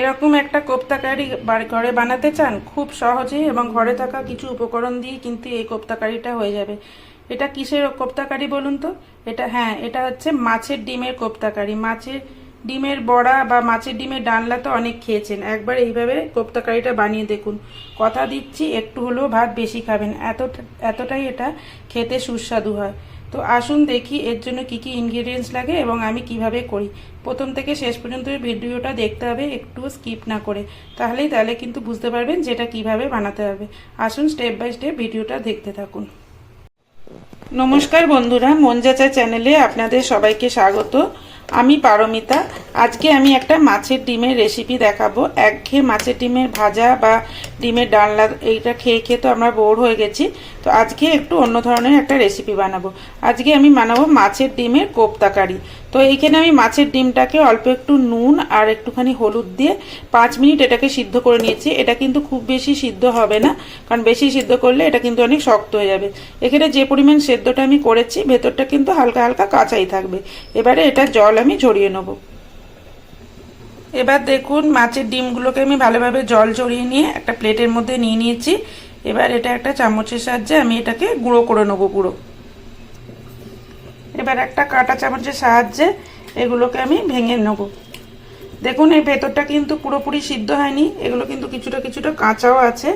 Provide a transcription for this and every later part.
এরকম একটা কোপ্তাকারি ঘরে বানাতে চান, খুব সহজেই এবং ঘরে থাকা কিছু উপকরণ দিয়ে কিন্তু এই কোপ্তাকারিটা হয়ে যাবে। এটা কিসের কোপ্তাকারি বলুন তো? এটা হ্যাঁ এটা হচ্ছে মাছের ডিমের কোপ্তাকারি। মাছের ডিমের বড়া বা মাছের ডিমের ডালনা তো অনেক খেয়েছেন। একবার এইভাবে কোপ্তাকারিটা বানিয়ে দেখুন। কথা দিচ্ছি, একটু হলেও ভাত বেশি খাবেন। এত এতটাই এটা খেতে সুস্বাদু হয়। তো আসুন দেখি এর জন্য কি কি ইনগ্রেডিয়েন্টস লাগে এবং আমি কীভাবে করি। প্রথম থেকে শেষ পর্যন্ত ভিডিওটা দেখতে হবে, একটু স্কিপ না করে। তাহলেই তাহলে কিন্তু বুঝতে পারবেন যেটা কীভাবে বানাতে হবে। আসুন স্টেপ বাই স্টেপ ভিডিওটা দেখতে থাকুন। নমস্কার বন্ধুরা, মনজাচা চ্যানেলে আপনাদের সবাইকে স্বাগত। আমি পারমিতা, আজকে আমি একটা মাছের ডিমের রেসিপি দেখাবো। একঘেয়ে মাছের ডিমের ভাজা বা ডিমের ডালনা, এইটা খেয়ে খেয়ে তো আমরা বোর হয়ে গেছি। তো আজকে একটু অন্য ধরনের একটা রেসিপি বানাবো। আজকে আমি বানাবো মাছের ডিমের কোপ্তা কারি। তো এইখানে আমি মাছের ডিমটাকে অল্প একটু নুন আর একটুখানি হলুদ দিয়ে পাঁচ মিনিট এটাকে সিদ্ধ করে নিয়েছি। এটা কিন্তু খুব বেশি সিদ্ধ হবে না, কারণ বেশি সিদ্ধ করলে এটা কিন্তু অনেক শক্ত হয়ে যাবে। এখানে যে পরিমাণ সেদ্ধটা আমি করেছি, ভেতরটা কিন্তু হালকা হালকা কাঁচাই থাকবে। এবারে এটা জল আমি ঝরিয়ে নেব। এবার দেখুন, মাছের ডিমগুলোকে আমি ভালোভাবে জল ঝরিয়ে নিয়ে একটা প্লেটের মধ্যে নিয়ে নিয়েছি। এবার এটা একটা চামচের সাহায্যে আমি এটাকে গুঁড়ো করে নেব পুরো। এবার একটা কাঁটা চামচের সাহায্যে এগুলোকে আমি ভেঙে নেব। দেখুন এই ভেতরটা কিন্তু পুরোপুরি সিদ্ধ হয়নি। এগুলো কিন্তু কিছুটা কিছুটা কাঁচাও আছে।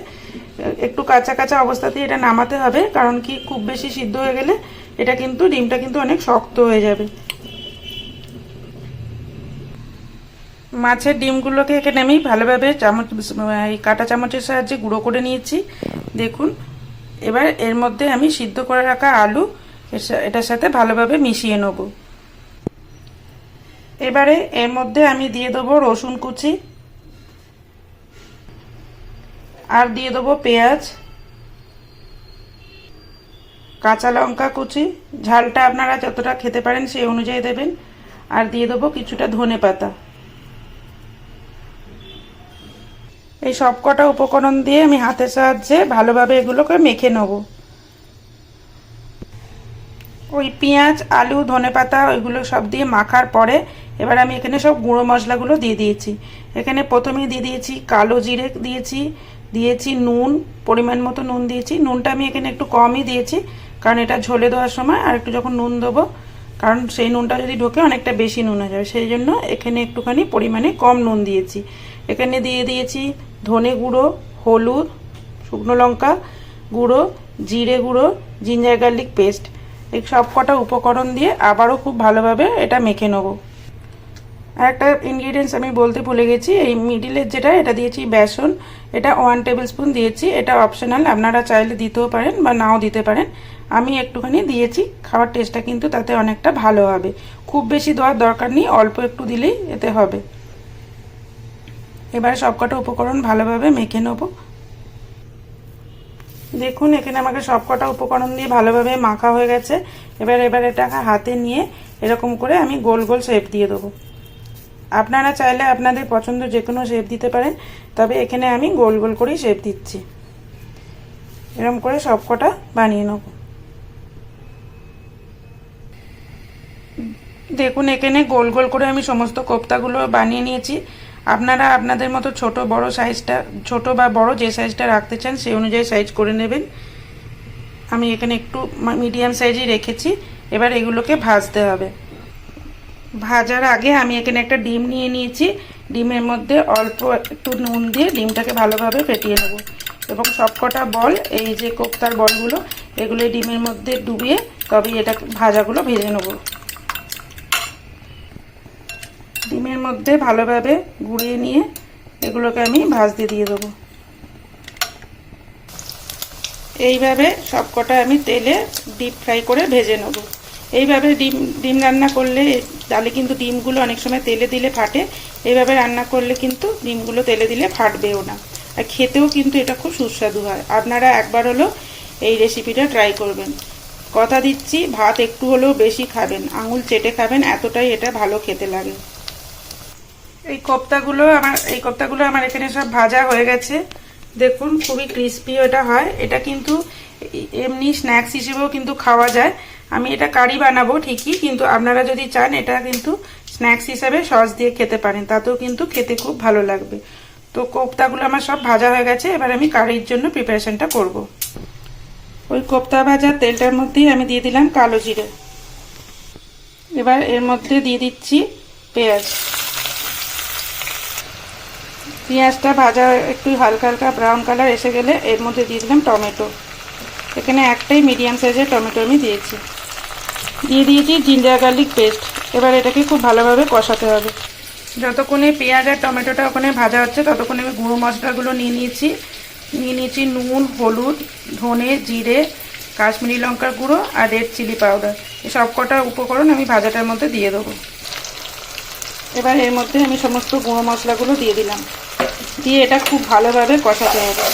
একটু কাঁচা কাঁচা অবস্থাতেই এটা নামাতে হবে, কারণ কি খুব বেশি সিদ্ধ হয়ে গেলে এটা কিন্তু, ডিমটা কিন্তু অনেক শক্ত হয়ে যাবে। মাছের ডিমগুলোকে এখানে আমি ভালোভাবে চামচ, এই কাঁটা চামচের সাহায্যে গুঁড়ো করে নিয়েছি। দেখুন, এবার এর মধ্যে আমি সিদ্ধ করে রাখা আলু এটার সাথে ভালোভাবে মিশিয়ে নেব। এবারে এর মধ্যে আমি দিয়ে দেবো রসুন কুচি আর দিয়ে দেবো পেঁয়াজ, কাঁচা লঙ্কা কুচি। ঝালটা আপনারা যতটা খেতে পারেন সেই অনুযায়ী দেবেন। আর দিয়ে দেবো কিছুটা ধনে পাতা। এই সব কটা উপকরণ দিয়ে আমি হাতের সাহায্যে ভালোভাবে এগুলোকে মেখে নেব। ওই পেঁয়াজ, আলু ধনে পাতা ওইগুলো সব দিয়ে মাখার পরে এবার আমি এখানে সব গুঁড়ো মশলাগুলো দিয়ে দিয়েছি। এখানে প্রথমেই দিয়ে দিয়েছি কালো জিরে দিয়েছি দিয়েছি নুন, পরিমাণ মতো নুন দিয়েছি। নুনটা আমি এখানে একটু কমই দিয়েছি, কারণ এটা ঝোলে দেওয়ার সময় আর একটু যখন নুন দেবো, কারণ সেই নুনটা যদি ঢোকে অনেকটা বেশি নুন হয়ে যাবে। সেই জন্য এখানে একটুখানি পরিমাণে কম নুন দিয়েছি। এখানে দিয়ে দিয়েছি ধনে গুঁড়ো, হলুদ, শুকনো লঙ্কা গুঁড়ো, জিরে গুঁড়ো, জিঞ্জার গার্লিক পেস্ট। এই সব কটা উপকরণ দিয়ে আবারও খুব ভালোভাবে এটা মেখে নেব। আর একটা ইনগ্রিডিয়েন্টস আমি বলতে ভুলে গেছি, এই মিডিলের যেটা, এটা দিয়েছি বেসন, এটা ওয়ান টেবিল স্পুন দিয়েছি, এটা অপশনাল আপনারা চাইলে দিতেও পারেন বা নাও দিতে পারেন। আমি একটুখানি দিয়েছি, খাওয়ার টেস্টটা কিন্তু তাতে অনেকটা ভালো হবে। খুব বেশি দেওয়ার দরকার নেই, অল্প একটু দিলেই এতে হবে। এবার সবকটা উপকরণ ভালোভাবে মেখে নেব। দেখুন, এখানে আমাকে সবকটা উপকরণ দিয়ে ভালোভাবে মাখা হয়ে গেছে। এবার এবার এটাকে হাতে নিয়ে এরকম করে আমি গোল গোল শেপ দিয়ে দেবো। আপনারা চাইলে আপনাদের পছন্দ যে কোনো শেপ দিতে পারেন, তবে এখানে আমি গোল গোল করেই শেপ দিচ্ছি। এরকম করে সবকটা বানিয়ে নেব। দেখুন, এখানে গোল গোল করে আমি সমস্ত কোপ্তাগুলো বানিয়ে নিয়েছি। আপনারা আপনাদের মতো ছোট, বড় সাইজটা ছোট বা বড় যে সাইজটা রাখতে চান, সেই অনুযায়ী সাইজ করে নেবেন। আমি এখানে একটু মিডিয়াম সাইজই রেখেছি। এবার এগুলোকে ভাজতে হবে। ভাজার আগে আমি এখানে একটা ডিম নিয়ে নিয়েছি। ডিমের মধ্যে অল্প একটু নুন দিয়ে ডিমটাকে ভালোভাবে ফেটিয়ে নেব। এবং সবকটা বল, এই যে কোপ্তার বলগুলো, এগুলো ডিমের মধ্যে ডুবিয়ে তবে এটা ভাজাগুলো ভেজে নেব। ডিমের মধ্যে ভালোভাবে গুঁড়িয়ে নিয়ে এগুলোকে আমি ভাজতে দিয়ে দেবো। এইভাবে সবকটা আমি তেলে ডিপ ফ্রাই করে ভেজে নেব। এইভাবে ডিম ডিম রান্না করলে, তাহলে কিন্তু ডিমগুলো অনেক সময় তেলে দিলে ফাটে। এইভাবে রান্না করলে কিন্তু ডিমগুলো তেলে দিলে ফাটবেও না। আর খেতেও কিন্তু এটা খুব সুস্বাদু হয়। আপনারা একবার হলো এই রেসিপিটা ট্রাই করবেন। কথা দিচ্ছি, ভাত একটু হলেও বেশি খাবেন। আঙুল চেটে খাবেন, এতটাই এটা ভালো খেতে লাগে। এই কোপ্তাগুলো আমার, এই কোপ্তাগুলো আমার এখানে সব ভাজা হয়ে গেছে। দেখুন, খুবই ক্রিস্পি এটা হয়। এটা কিন্তু এমনি স্ন্যাক্স হিসেবেও কিন্তু খাওয়া যায়। আমি এটা কারি বানাবো ঠিকই, কিন্তু আপনারা যদি চান, এটা কিন্তু স্ন্যাক্স হিসাবে সস দিয়ে খেতে পারেন। তাতেও কিন্তু খেতে খুব ভালো লাগবে। তো কোপ্তাগুলো আমার সব ভাজা হয়ে গেছে, এবার আমি কারির জন্য প্রিপারেশনটা করব। ওই কোপ্তা ভাজার তেলটার মধ্যেই আমি দিয়ে দিলাম কালো জিরে। এবার এর মধ্যে দিয়ে দিচ্ছি পেঁয়াজ। পেঁয়াজটা ভাজা একটু হালকা হালকা ব্রাউন কালার এসে গেলে এর মধ্যে দিয়ে দিলাম টমেটো। এখানে একটাই মিডিয়াম সাইজের টমেটো আমি দিয়েছি। দিয়ে দিয়েছি জিঞ্জার গার্লিক পেস্ট এবার এটাকে খুব ভালোভাবে কষাতে হবে। যতক্ষণে পেঁয়াজ আর টমেটোটা ওখানে ভাজা হচ্ছে, ততক্ষণে আমি গুঁড়ো মশলাগুলো নিয়ে নিয়েছি। নিয়ে নিয়েছি নুন, হলুদ, ধনে, জিরে, কাশ্মীরি লঙ্কার গুঁড়ো আর রেড চিলি পাউডার সব কটা উপকরণ আমি ভাজাটার মধ্যে দিয়ে দেবো। এবার এর মধ্যে আমি সমস্ত গুঁড়ো মশলাগুলো দিয়ে দিলাম। দিয়ে এটা খুব ভালোভাবে কষাতে হবে।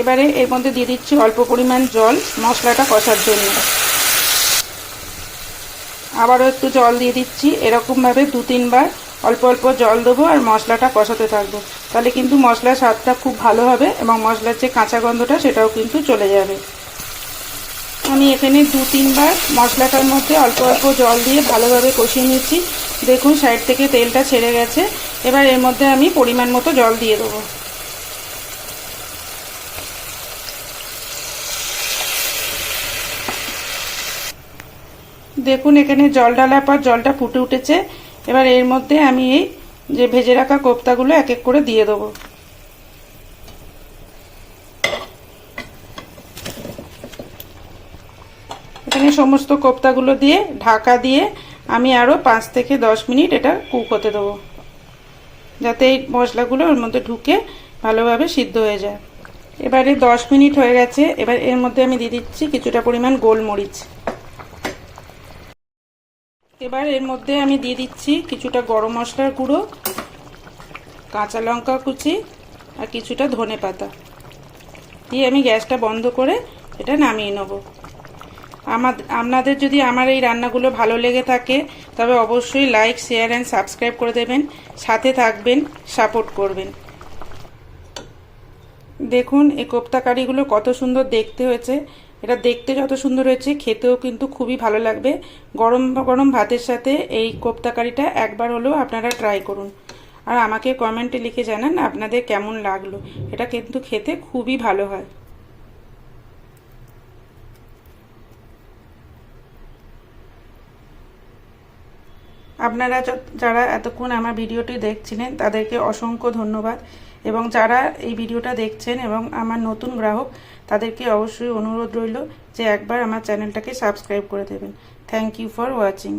এবারে এর মধ্যে দিয়ে দিচ্ছি অল্প পরিমাণ জল মশলাটা কষার জন্য। আবারও একটু জল দিয়ে দিচ্ছি। এরকমভাবে দু তিনবার অল্প অল্প জল দেবো আর মশলাটা কষাতে থাকব। তাহলে কিন্তু মশলার স্বাদটা খুব ভালো হবে এবং মশলার যে কাঁচা গন্ধটা সেটাও কিন্তু চলে যাবে। আমি এখানে দু, তিনবার মশলাটার মধ্যে অল্প অল্প জল দিয়ে ভালোভাবে কষিয়ে নিচ্ছি। দেখুন, সাইড থেকে তেলটা ছেড়ে গেছে। এবার এর মধ্যে আমি পরিমাণ মতো জল দিয়ে দেবো। দেখুন, এখানে জল ডালার পর জলটা ফুটে উঠেছে। এবার এর মধ্যে আমি এই যে ভেজে রাখা কোপ্তাগুলো এক এক করে দিয়ে দেবো। এখানে সমস্ত কোপ্তাগুলো দিয়ে, ঢাকা দিয়ে আমি আরও পাঁচ থেকে দশ মিনিট এটা কুক হতে দেবো। যাতে এই মশলাগুলো ওর মধ্যে ঢুকে ভালোভাবে সিদ্ধ হয়ে যায়। এবারে দশ মিনিট হয়ে গেছে। এবার এর মধ্যে আমি দিয়ে দিচ্ছি কিছুটা পরিমাণ গোলমরিচ। এবার এর মধ্যে আমি দিয়ে দিচ্ছি কিছুটা গরম মশলার গুঁড়ো, কাঁচা লঙ্কা কুচি আর কিছুটা ধনে পাতা। দিয়ে আমি গ্যাসটা বন্ধ করে এটা নামিয়ে নেব। আমার আপনাদের যদি আমার এই রান্নাগুলো ভালো লেগে থাকে, তবে অবশ্যই লাইক শেয়ার অ্যান্ড সাবস্ক্রাইব করে দেবেন। সাথে থাকবেন সাপোর্ট করবেন। দেখুন, এই কোপ্তা কারিগুলো কত সুন্দর দেখতে হয়েছে। এটা দেখতে যত সুন্দর হয়েছে, খেতেও কিন্তু খুবই ভালো লাগবে। গরম গরম ভাতের সাথে এই কোপ্তা কারিটা একবার হলেও আপনারা ট্রাই করুন। আর আমাকে কমেন্টে লিখে জানান আপনাদের কেমন লাগল। এটা কিন্তু খেতে খুবই ভালো হয়। আপনারা যারা এতক্ষণ আমার ভিডিওটি দেখছিলেন, তাদেরকে অসংখ্য ধন্যবাদ। এবং যারা এই ভিডিওটা দেখছেন এবং আমার নতুন গ্রাহক, তাদেরকে অবশ্যই অনুরোধ রইল যে একবার আমার চ্যানেলটাকে সাবস্ক্রাইব করে দেবেন। Thank you for watching